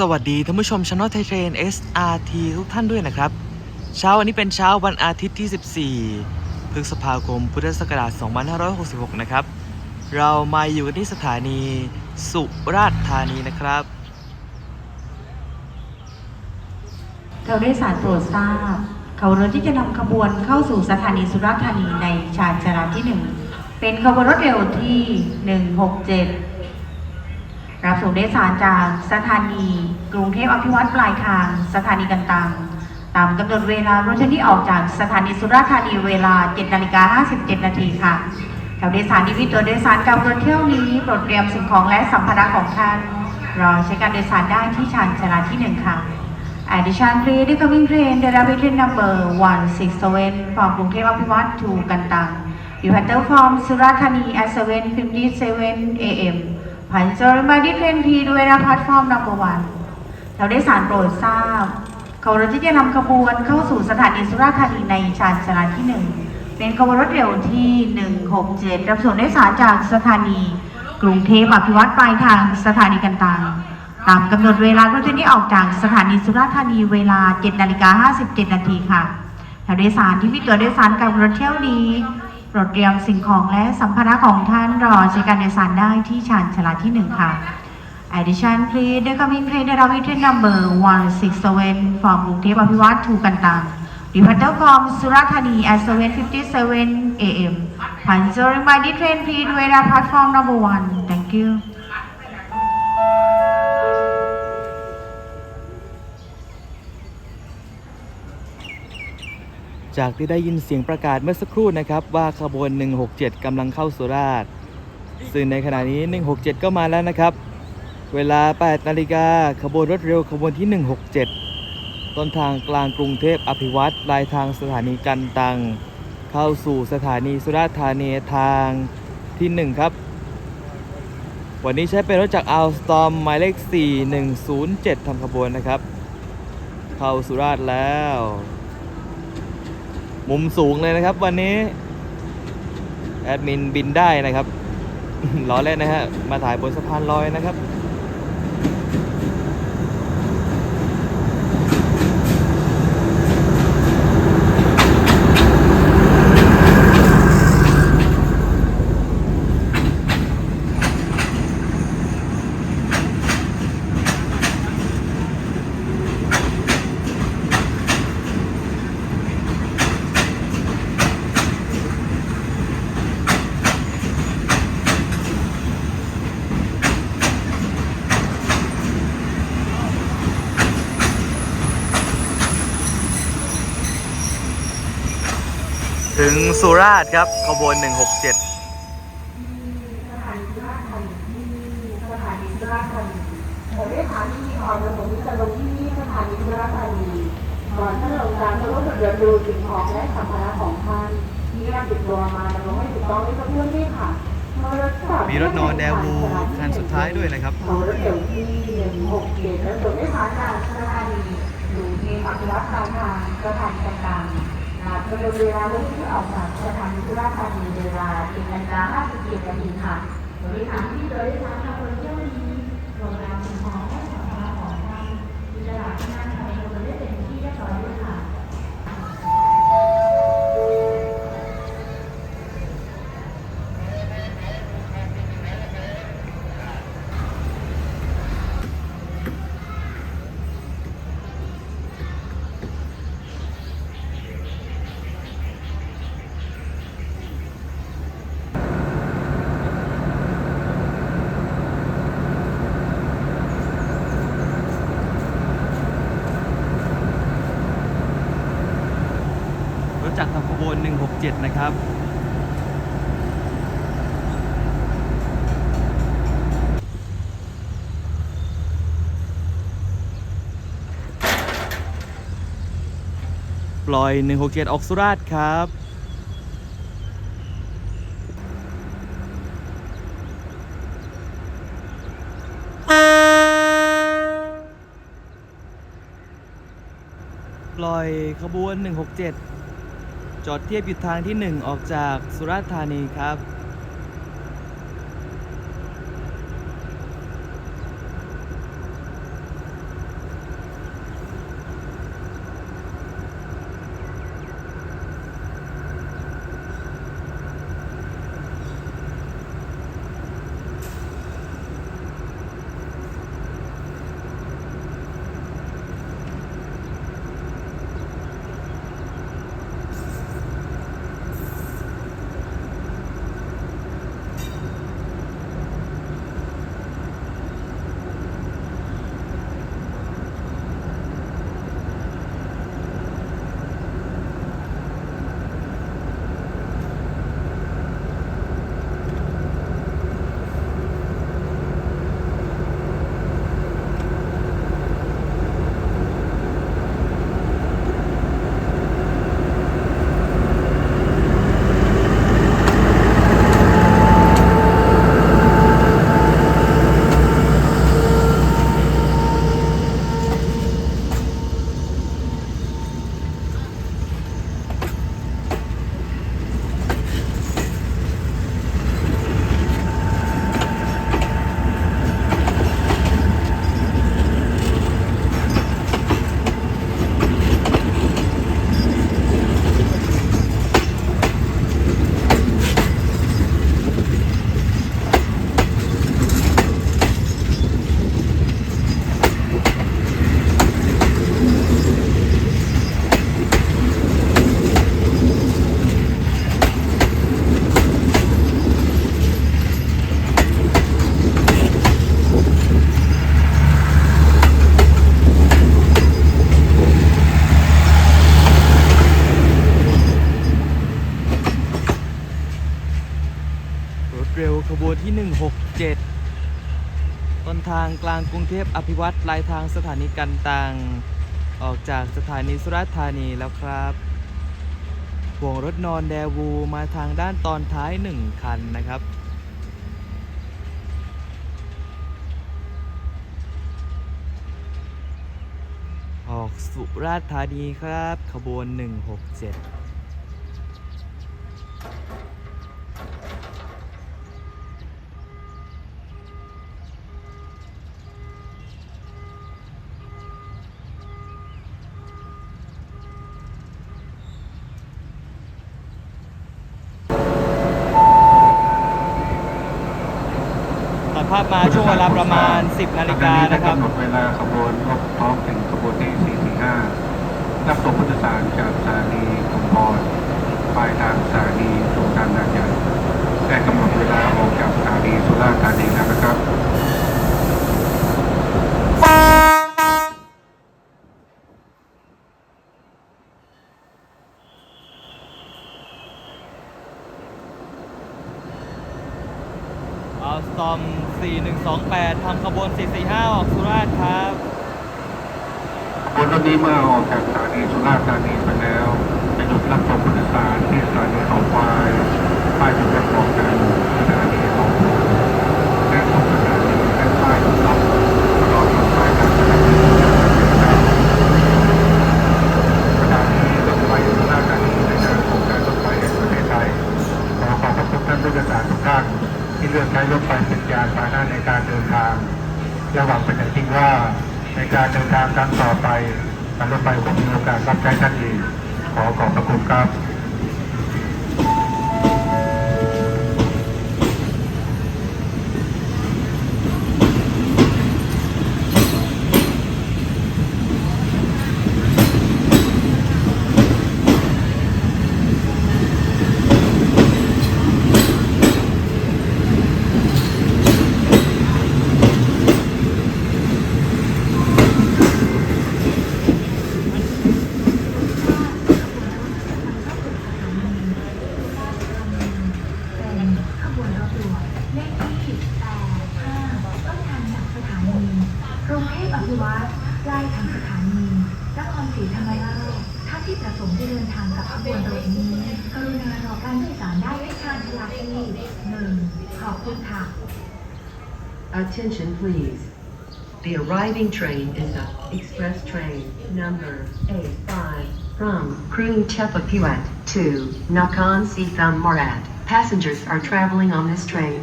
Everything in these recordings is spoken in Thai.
สวัสดีท่านผู้ชมช anel ไทยเทรน SRT ทุกท่านด้วยนะครับ เช้าวันนี้เป็นเช้าวันอาทิตย์ที่ 14 พฤษภาคม พุทธศักราช 2566 นะครับ เรามาอยู่ที่สถานีสุราษฎร์ธานีนะครับ เราได้สารโปรดทราบเขารถที่จะนำขบวนเข้าสู่สถานีสุราษฎร์ธานีในชานชาลาที่หนึ่งเป็นขบวนรถเร็วที่ 167 รับส่งโดยสารจากสถานี กรุงเทพอภิวัตรปลายทาง สถานีกันตัง ตามกำหนดเวลารถที่ออกจากสถานีสุราษฎร์ธานีเวลา 7นาฬิกา57 นาทีค่ะแถวโดยสารที่มีตัวโดยสารกับรถเที่ยวนี้โปรดเตรียมสิ่งของและสัมภาระของท่านรอใช้การโดยสารได้ที่ชานชาลาที่หนึ่งค่ะ Addition please the coming train the rapid train number 167 from กรุงเทพอภิวัตร to กันตัง Departure from สุราษฎร์ธานี at 7:57 a.m. Passenger by the train please wait at platform number 1เราได้สารโปรดทราบเขารถที่จะนำขบวนเข้าสู่สถานีสุราษฎร์ธานีในชานชาลาที่1เป็นขบวนรถเร็วที่ 167 รับส่งโดยสารจากสถานี กรุงเทพอภิวัตรปลายทางสถานีกันตังตามกำหนดเวลารถที่นี่ออกจากสถานีสุราษฎร์ธานีเวลา 7 นาฬิกา 57 นาทีค่ะแถวโดยสารที่มีตัวโดยสารกับรถเที่ยวนี้ ปรดเตรียมสิ่งของและสัมภาระของท่านรอใช้การโดยสารได้ที่ชานชลาที่1ค่ะ Addition please the coming train the rapid train number 167 from กรุงเทพอภิวัตร to กันตัง Departure from สุราษฎร์ธานี at 7:57 a.m. Passenger by the train please wait at platform number 1 Thank you จากที่ได้ยินเสียงประกาศเมื่อสักครู่นะครับ ว่าขบวน 167กำลังเข้าสุราษฎร์ซึ่งในขณะนี้ 167 ก็มาแล้วนะครับ เวลา 8 นาฬิกาขบวนรถเร็วขบวนที่ 167 ต้นทางกลางกรุงเทพอภิวัตรลายทางสถานีกันตัง เข้าสู่สถานีสุราษฎร์ธานีทางที่ 1 ครับ วันนี้ใช้เป็นรถจากอัลสตอมหมายเลข 4107ทำขบวนนะครับ เข้าสุราษฎร์แล้ว มุมสูงเลยนะครับวันนี้ แอดมินบินได้นะครับล้อเล่นนะฮะมาถ่ายบนสะพานลอยนะครับ ถึงสุราษฎร์ครับขบวน 167 สถานีสุราษฎร์ธานีสถานีสุราษฎร์ธานีเดี๋ยวด้วยสถานีออกประสงค์จะลง ที่นี่สถานีสุราษฎร์ธานีก่อนท่านลงการจะรถเดินดูสิ่งของและสัมภาระของท่านที่นำติดตัวมาดำรงให้ถูกต้องด้วยเพื่อนด้วยค่ะมีรถนอนแดวูคันสุดท้ายด้วยนะครับขอรถเดี่ยวที่หนึ่งหกเจ็ดและส่วนด้วยสารจากสถานีอยู่ที่ปฏิวัติปลายทางสถานีต่างๆอาจ ค่ะโดยเวลารถที่ออกจากสถานีสุราษฎร์ธานีเวลาเจ็ดนาฬิกาห้าสิบเจ็ดนาทีค่ะบริษัทที่โดยสารทางรถ น 167 นะครับปล่อย 167 ออกสุราษฎร์ครับ ปล่อยขบวน 167 จอดเทียบอยู่ทางที่ 1 ออกจากสุราษฎร์ธานีครับ กลางกรุงเทพอภิวัตรปลายทางสถานีกันตัง ออกจากสถานีสุราษฎร์ธานีแล้วครับห่วงรถนอนแดวูมาทางด้านตอนท้าย 1 คันนะครับออกสุราษฎร์ธานีครับ ขบวน 167 ภาพมาช่วงเวลาประมาณ 10 นาฬิกานะครับกำหนดเวลาขบวนรถท้องถึงขบวนที่ 445รับส่งผู้โดยสารจากสถานีชุมพรปลายทางสถานีสุราษฎร์ธานีและกำหนดเวลาออกจากสถานีสุราษฎร์ธานีแล้วนะครับ เอาสตอม 28ทำขบวน 445 ออกสุราษฎร์ครับขบวนรถนี้เมื่อออกจากสถานีสุราษฎร์ธานีไปแล้วจะหยุดรับส่งผู้โดยสารที่สถานีเขาควายป้ายจุดรับรอง บขบวนรถนี้ กรุณารอการโดยสารได้ที่ชานชาลาที่หนึ่งขอบคุณค่ะ Attention please. The arriving train is a express train number A5 from Krung Tepapuat to Nakhon Si Thammarat. Passengers are traveling on this train.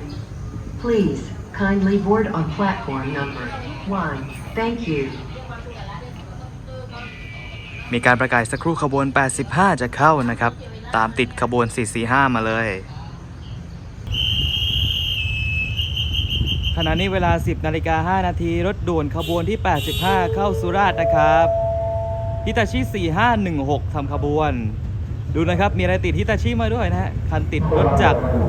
Please kindly board on platform number 1. Thank you. มีการประกาศสักครู่ขบวน 85 จะเข้านะครับ ตามติดขบวน 445 มาเลย ขณะนี้เวลา 10นาฬิกา5นาทีรถด่วนขบวนที่ 85 เข้าสุราษฎร์นะครับฮิตาชิ 4516 ทำขบวน ดูนะครับ มีอะไรติดฮิตาชิมาด้วยนะฮะ คันติดรถจักร โอ้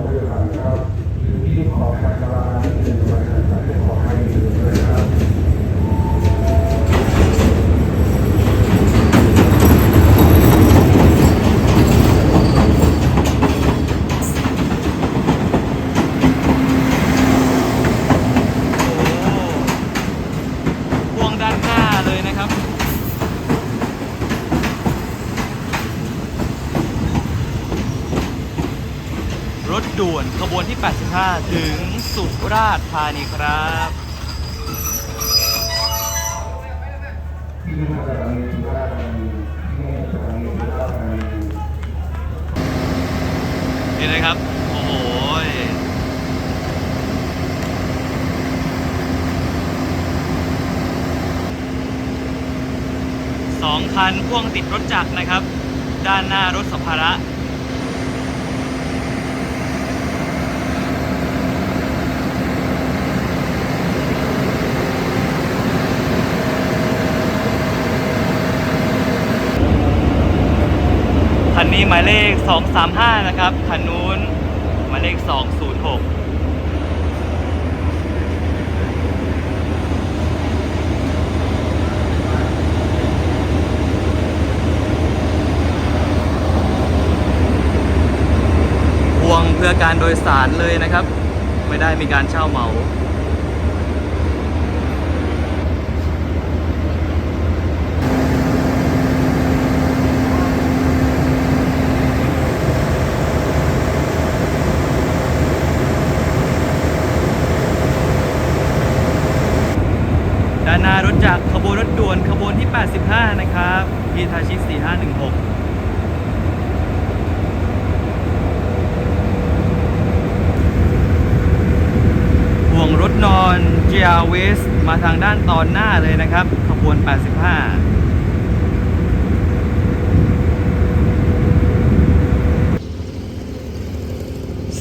พ่วงด้านหน้าเลยนะ ครับรถด่วนขบวนที่ 85 ถึงสุราษฎร์ธานีครับ นี่นะครับ โอ้โหสองคันพ่วงติดรถจักรนะครับ ด้านหน้ารถสัมภาระ คันนี้หมายเลข 235 นะครับ คันนู้นหมายเลข 206 พวงเพื่อ การโดยสารเลยนะครับ ไม่ได้มีการเช่าเหมาด้านหน้ารถจากขบวนรถด่วนขบวนที่ 85 นะครับ พีทาชิ 4516 ห่วง รถนอน GR West มาทางด้านตอนหน้าเลยนะครับ ขบวน 85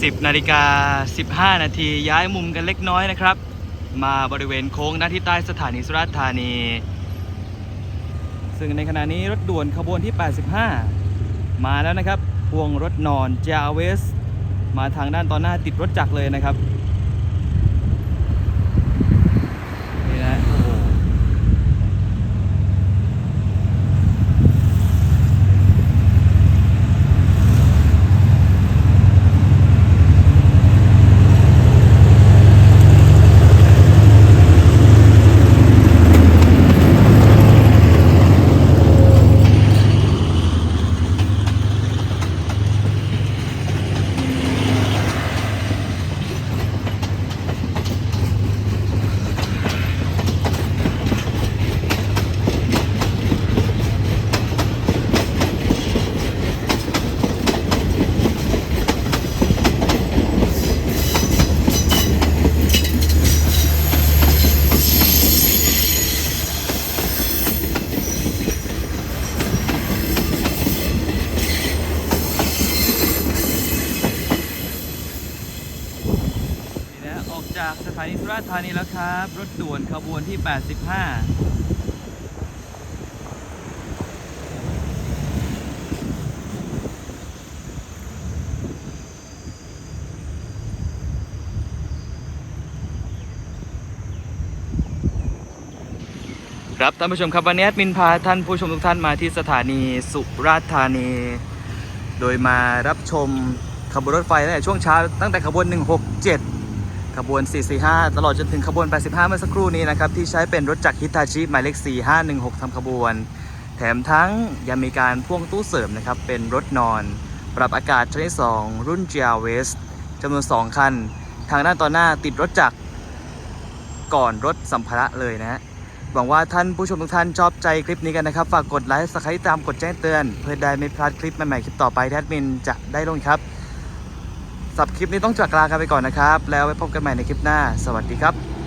10นาฬิกา 15 นาทีย้ายมุมกันเล็กน้อยนะครับ มาบริเวณโค้งด้านที่ใต้สถานีสุราษฎร์ธานี ซึ่งในขณะนี้รถด่วนขบวนที่ 85 มาแล้วนะครับ พวงรถนอน j a v e s มาทางด้านตอนหน้าติดรถจักรเลยนะครับ นี่นะโอ้โหนี่นะออกจากสถานีสุราษฎร์ ธานีแล้วครับ รถด่วนขบวนที่ 85ครับท่านผู้ชมครับวันนี้แอดมินพาท่านผู้ชมทุกท่านมาที่สถานีสุราษฎร์ธานี โดยมารับชมขบวนรถไฟตั้งแต่ช่วงเช้าตั้งแต่ขบวน 167 ขบวน 445 ตลอดจนถึงขบวน 85 เมื่อสักครู่นี้นะครับ ที่ใช้เป็นรถจักรฮิตาชิหมายเลข 4516ทำขบวน แถมทั้งยังมีการพ่วงตู้เสริมนะครับ เป็นรถนอน ปรับอากาศชนิด 2 รุ่น GR West จำนวน 2 คัน ทางด้านตอนหน้าติดรถจักรก่อนรถสัมภาระเลยนะฮะหวังว่าท่านผู้ชมทุกท่านชอบใจคลิปนี้กันนะครับ ฝากกดไลค์สไครต์ตามกดแจ้งเตือน เพื่อได้ไม่พลาดคลิปใหม่ๆคลิปต่อไปที่แอดมินจะได้ลงครับ สับคลิปนี้ต้องจากลากันไปก่อนนะครับ แล้วไว้พบกันใหม่ในคลิปหน้า สวัสดีครับ